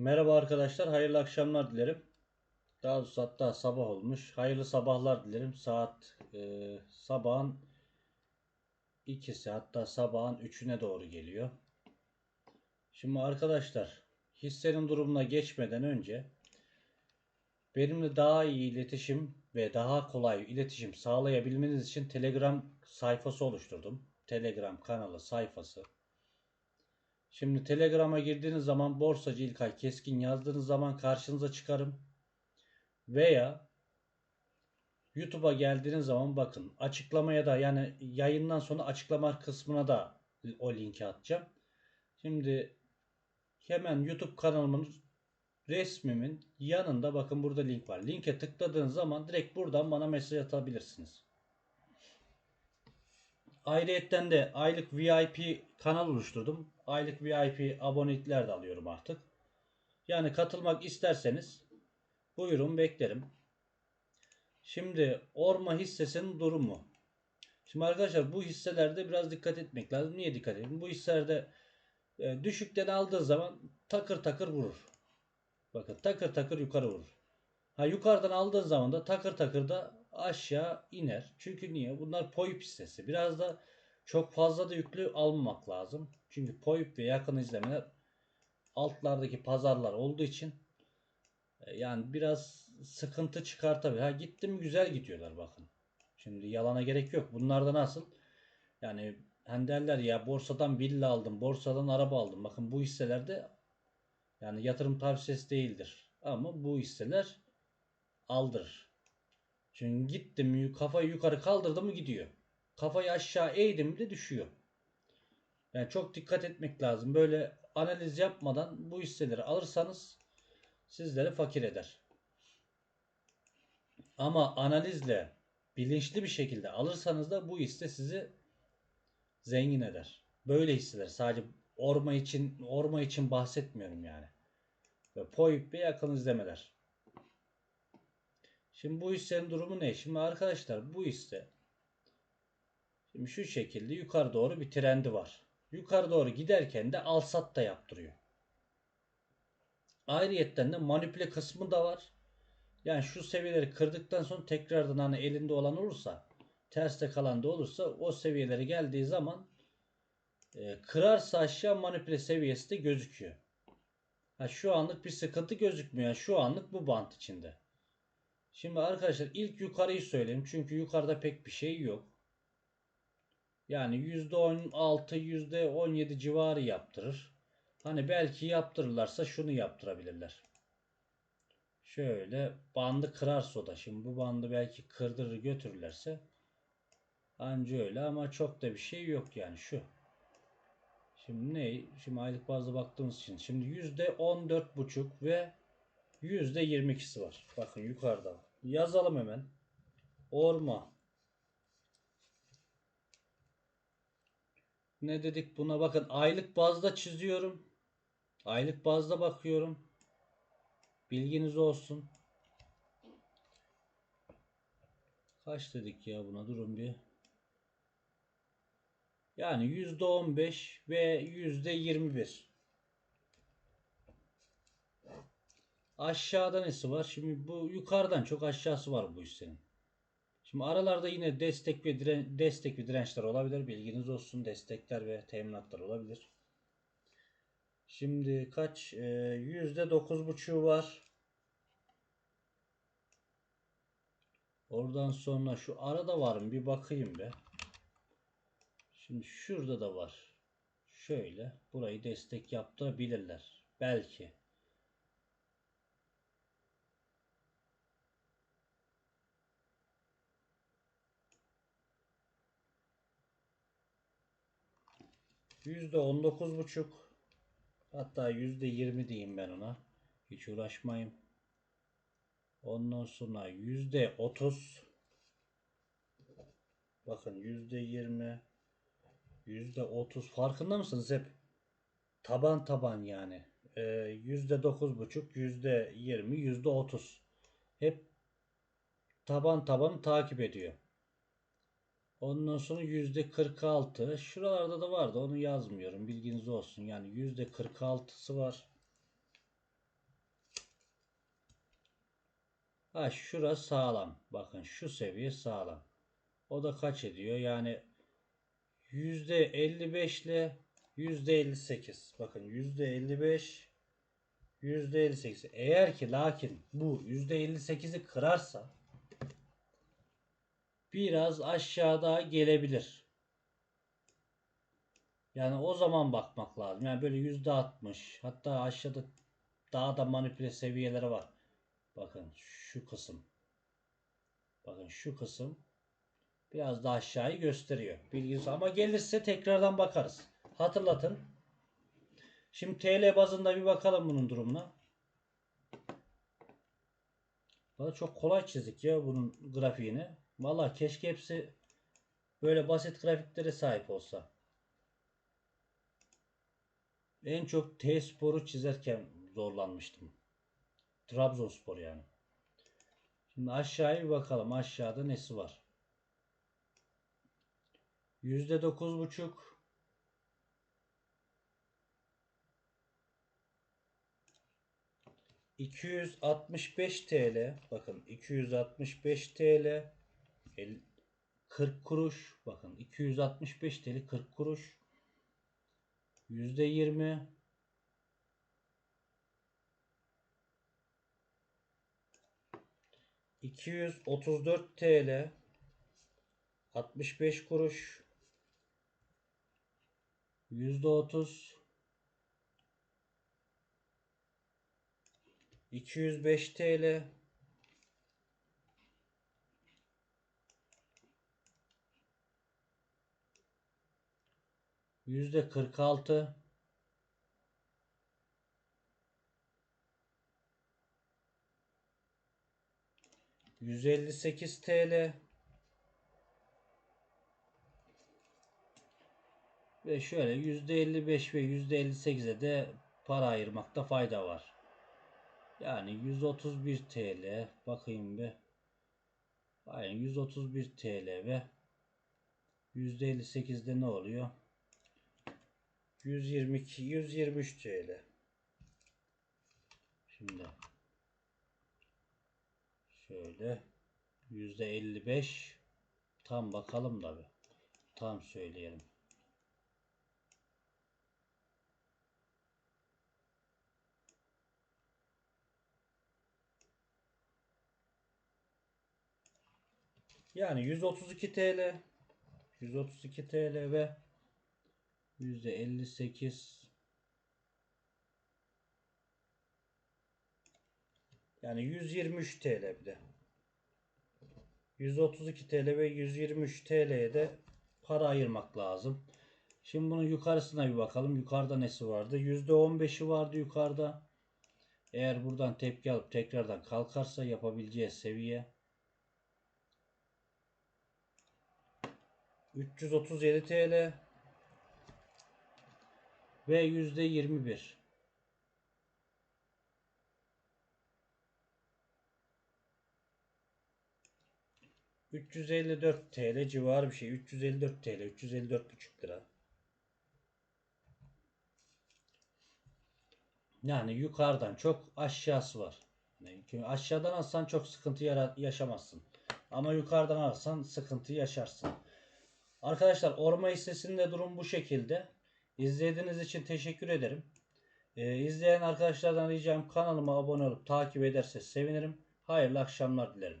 Merhaba arkadaşlar, hayırlı akşamlar dilerim. Daha doğrusu hatta sabah olmuş. Hayırlı sabahlar dilerim. Saat e, sabahın ikisi hatta sabahın üçüne doğru geliyor. Şimdi arkadaşlar hissenin durumuna geçmeden önce benimle daha iyi iletişim ve daha kolay iletişim sağlayabilmeniz için Telegram sayfası oluşturdum. Telegram kanalı sayfası. Şimdi Telegram'a girdiğiniz zaman borsacı İlkay Keskin yazdığınız zaman karşınıza çıkarım. Veya YouTube'a geldiğiniz zaman bakın açıklamaya da yani yayından sonra açıklama kısmına da o linki atacağım. Şimdi hemen YouTube kanalımın resmimin yanında bakın burada link var. Linke tıkladığınız zaman direkt buradan bana mesaj atabilirsiniz. Ayrıyetten de aylık VIP kanal oluşturdum. Aylık VIP abonelikler de alıyorum artık. Yani katılmak isterseniz buyurun beklerim. Şimdi Orma hissesinin durumu. Şimdi arkadaşlar bu hisselerde biraz dikkat etmek lazım. Niye dikkat edin? Bu hisselerde e, düşükten aldığı zaman takır takır vurur. Bakın takır takır yukarı vurur. Ha yukarıdan aldığın zaman da takır takır da aşağı iner. Çünkü niye? Bunlar POIP hissesi. Biraz da çok fazla da yüklü almamak lazım. Çünkü POIP ve yakın izlemeler altlardaki pazarlar olduğu için e, yani biraz sıkıntı çıkartabilir. Ha gittim güzel gidiyorlar bakın. Şimdi yalana gerek yok. Bunlarda nasıl? Yani hani derler ya borsadan villa aldım, borsadan araba aldım. Bakın bu hisselerde yani yatırım tavsiyesi değildir. Ama bu hisseler aldırır. Çünkü gittim kafayı yukarı kaldırdı mı gidiyor. Kafayı aşağı eğdim de düşüyor. Yani çok dikkat etmek lazım. Böyle analiz yapmadan bu hisseleri alırsanız sizleri fakir eder. Ama analizle bilinçli bir şekilde alırsanız da bu hisse sizi zengin eder. Böyle hisseler sadece orma için orma için bahsetmiyorum yani. Ve POIP ve yakın izlemeler. Şimdi bu hissenin durumu ne? Şimdi arkadaşlar bu hisse şimdi şu şekilde yukarı doğru bir trendi var. Yukarı doğru giderken de al sat da yaptırıyor. Ayrıyetten de manipüle kısmı da var. Yani şu seviyeleri kırdıktan sonra tekrardan hani elinde olan olursa terste kalan da olursa o seviyeleri geldiği zaman e, kırarsa aşağı manipüle seviyesi de gözüküyor. Ha, şu anlık bir sıkıntı gözükmüyor. şu anlık bu bant içinde. Şimdi arkadaşlar ilk yukarıyı söyleyeyim. Çünkü yukarıda pek bir şey yok. Yani %16 %17 civarı yaptırır. Hani belki yaptırırlarsa şunu yaptırabilirler. Şöyle bandı kırarsa o da. Şimdi bu bandı belki kırdırır götürürlerse. Anca öyle ama çok da bir şey yok yani şu. Şimdi ne? Şimdi aylık bazda baktığımız için. Şimdi %14,5 ve %22'si var. Bakın yukarıda. Yazalım hemen. Orma. Ne dedik buna? Bakın aylık bazda çiziyorum. Aylık bazda bakıyorum. Bilginiz olsun. Kaç dedik ya buna? Durun bir. Yani %15 ve %21. Aşağıda nesi var? Şimdi bu yukarıdan çok aşağısı var bu hissenin. Şimdi aralarda yine destek ve diren, destek ve dirençler olabilir. Bilginiz olsun. Destekler ve teminatlar olabilir. Şimdi kaç? Ee, yüzde dokuz buçuğu var. Oradan sonra şu arada var mı? Bir bakayım be. Şimdi şurada da var. Şöyle burayı destek yaptırabilirler. Belki. Yüzde on dokuz buçuk. Hatta yüzde yirmi diyeyim ben ona. Hiç uğraşmayayım. Ondan sonra yüzde otuz. Bakın yüzde yirmi. Yüzde otuz. Farkında mısınız hep? Taban taban yani. Ee, yüzde dokuz buçuk, yüzde yirmi, yüzde otuz. Hep taban tabanı takip ediyor. Ondan sonra yüzde 46. Şuralarda da vardı. Onu yazmıyorum. Bilginiz olsun. Yani yüzde 46'sı var. Ha şura sağlam. Bakın şu seviye sağlam. O da kaç ediyor? Yani yüzde 55 ile yüzde 58. Bakın yüzde 55 yüzde 58. Eğer ki lakin bu yüzde 58'i kırarsa biraz aşağıda gelebilir. Yani o zaman bakmak lazım. Yani böyle %60 hatta aşağıda daha da manipüle seviyeleri var. Bakın şu kısım. Bakın şu kısım biraz daha aşağıyı gösteriyor. Bilginiz ama gelirse tekrardan bakarız. Hatırlatın. Şimdi TL bazında bir bakalım bunun durumuna. Valla çok kolay çizdik ya bunun grafiğini. Valla keşke hepsi böyle basit grafiklere sahip olsa. En çok T-Spor'u çizerken zorlanmıştım. Trabzonspor yani. Şimdi aşağıya bir bakalım. Aşağıda nesi var? Yüzde dokuz buçuk. ...265 TL... ...bakın 265 TL... 50, 40 kuruş. Bakın 265 TL 40 kuruş. Yüzde 20. ...234 TL... ...65 kuruş... Yüzde otuz. 205 TL Yüzde kırk altı. Yüz elli sekiz TL. Ve şöyle yüzde elli beş ve yüzde elli sekize de para ayırmakta fayda var. Yani 131 TL bakayım bir. Aynen 131 TL ve %58'de ne oluyor? 122 123 TL. Şimdi şöyle %55 tam bakalım da bir. Tam söyleyelim. Yani 132 TL 132 TL ve %58 yani 123 TL bir de 132 TL ve 123 TL'ye de para ayırmak lazım. Şimdi bunun yukarısına bir bakalım. Yukarıda nesi vardı? %15'i vardı yukarıda. Eğer buradan tepki alıp tekrardan kalkarsa yapabileceği seviye 337 TL ve yüzde 21. ...354 TL civarı bir şey. 354 TL. 354,5 lira. Yani yukarıdan çok aşağısı var. Yani aşağıdan alsan çok sıkıntı yaşamazsın. Ama yukarıdan alsan sıkıntı yaşarsın. Arkadaşlar orma hissesinde durum bu şekilde. İzlediğiniz için teşekkür ederim. Ee, izleyen arkadaşlardan ricam kanalıma abone olup takip ederse sevinirim. Hayırlı akşamlar dilerim.